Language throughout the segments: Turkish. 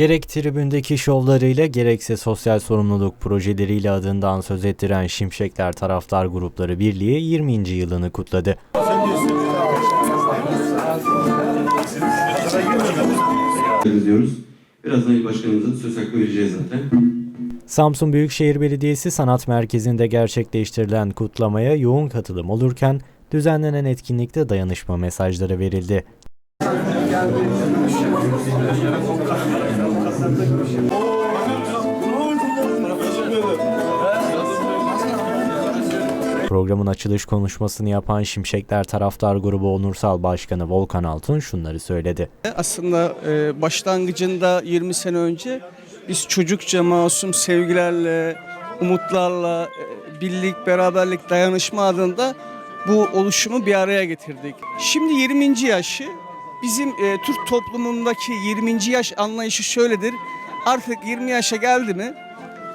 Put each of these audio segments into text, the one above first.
Gerek tribündeki şovlarıyla gerekse sosyal sorumluluk projeleriyle adından söz ettiren Şimşekler Taraftar Grupları Birliği 20. yılını kutladı. diyoruz. Birazdan il başkanımıza söz hakkı vereceğiz zaten. Samsun Büyükşehir Belediyesi Sanat Merkezi'nde gerçekleştirilen kutlamaya yoğun katılım olurken düzenlenen etkinlikte dayanışma mesajları verildi. Programın açılış konuşmasını yapan Şimşekler Taraftar Grubu Onursal Başkanı Volkan Altun şunları söyledi. Aslında e, başlangıcında 20 sene önce biz çocukça masum sevgilerle, umutlarla, e, birlik, beraberlik, dayanışma adında bu oluşumu bir araya getirdik. Şimdi 20. yaşı bizim e, Türk toplumundaki 20. yaş anlayışı şöyledir. Artık 20 yaşa geldi mi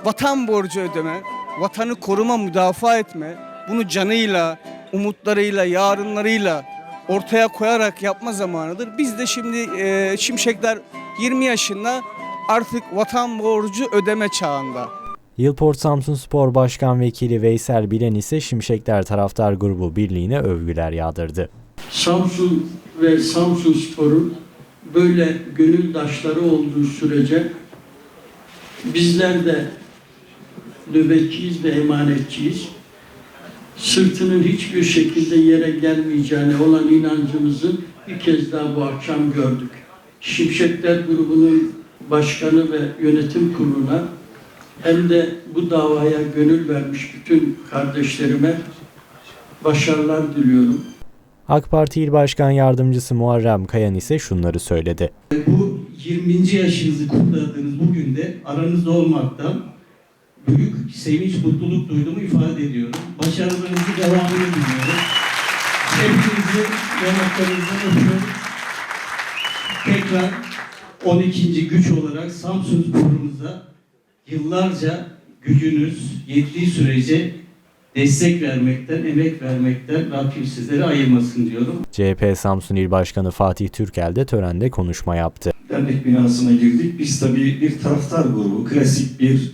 vatan borcu ödeme, vatanı koruma, müdafaa etme, bunu canıyla, umutlarıyla, yarınlarıyla ortaya koyarak yapma zamanıdır. Biz de şimdi e, Şimşekler 20 yaşında artık vatan borcu ödeme çağında. Yılport Samsun Spor Başkan Vekili Veysel Bilen ise Şimşekler Taraftar Grubu Birliği'ne övgüler yağdırdı. Samsun ve Samsun Spor'un böyle gönüldaşları olduğu sürece bizler de nöbetçiyiz ve emanetçiyiz. Sırtının hiçbir şekilde yere gelmeyeceğine olan inancımızı bir kez daha bu akşam gördük. Şimşekler grubunun başkanı ve yönetim kuruluna hem de bu davaya gönül vermiş bütün kardeşlerime başarılar diliyorum. AK Parti İl Başkan Yardımcısı Muharrem Kayan ise şunları söyledi. Bu 20. yaşınızı kutladığınız bugün de aranızda olmaktan büyük sevinç, mutluluk duyduğumu ifade ediyorum. Başarılarınızı devamını diliyorum. Hepinizi yanaklarınızdan öpüyorum. Tekrar 12. güç olarak Samsun Spor'umuza yıllarca gücünüz yettiği sürece destek vermekten, emek vermekten Rabbim sizleri ayırmasın diyorum. CHP Samsun İl Başkanı Fatih Türkel de törende konuşma yaptı. dernek binasına girdik. Biz tabii bir taraftar grubu, klasik bir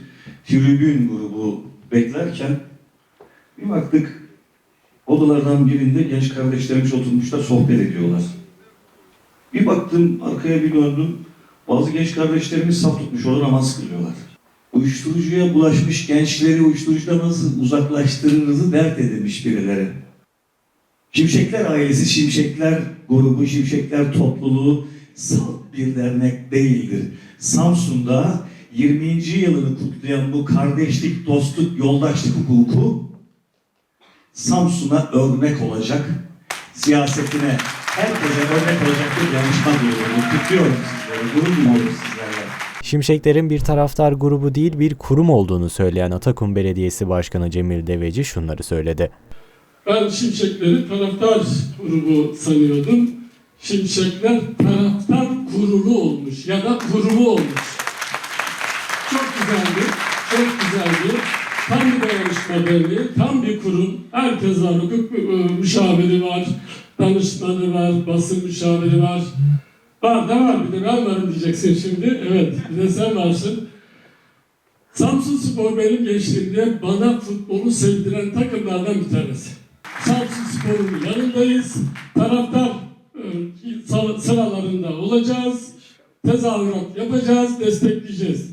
tribün grubu beklerken bir baktık odalardan birinde genç kardeşlerimiz oturmuşlar sohbet ediyorlar. Bir baktım arkaya bir döndüm. Bazı genç kardeşlerimiz saf tutmuş orada namaz kılıyorlar. Uyuşturucuya bulaşmış gençleri uyuşturucudan nasıl uzaklaştırırızı dert edilmiş birileri. Şimşekler ailesi, Şimşekler grubu, Şimşekler topluluğu salt bir dernek değildir. Samsun'da 20. yılını kutlayan bu kardeşlik, dostluk, yoldaşlık hukuku Samsun'a örnek olacak. Siyasetine herkese örnek olacak bir yanlışma diyorum. Kutluyorum sizleri, gurur duyuyorum sizlerle. Şimşeklerin bir taraftar grubu değil bir kurum olduğunu söyleyen Atakum Belediyesi Başkanı Cemil Deveci şunları söyledi. Ben Şimşekleri taraftar grubu sanıyordum. Şimşekler taraftar kurulu olmuş ya da kurumu olmuş. Çok güzeldi, çok güzeldi. Tam bir dayanışma derneği, tam bir kurum. Herkes var, hukuk e, müşaviri var, danışmanı var, basın müşaviri var. Var da var bir de ben varım diyeceksin şimdi. Evet, bir de sen varsın. Samsun Spor benim gençliğimde bana futbolu sevdiren takımlardan bir tanesi. Samsun Spor'un yanındayız. Taraftar e, sıra- sıralarında olacağız. Tezahürat yapacağız, destekleyeceğiz.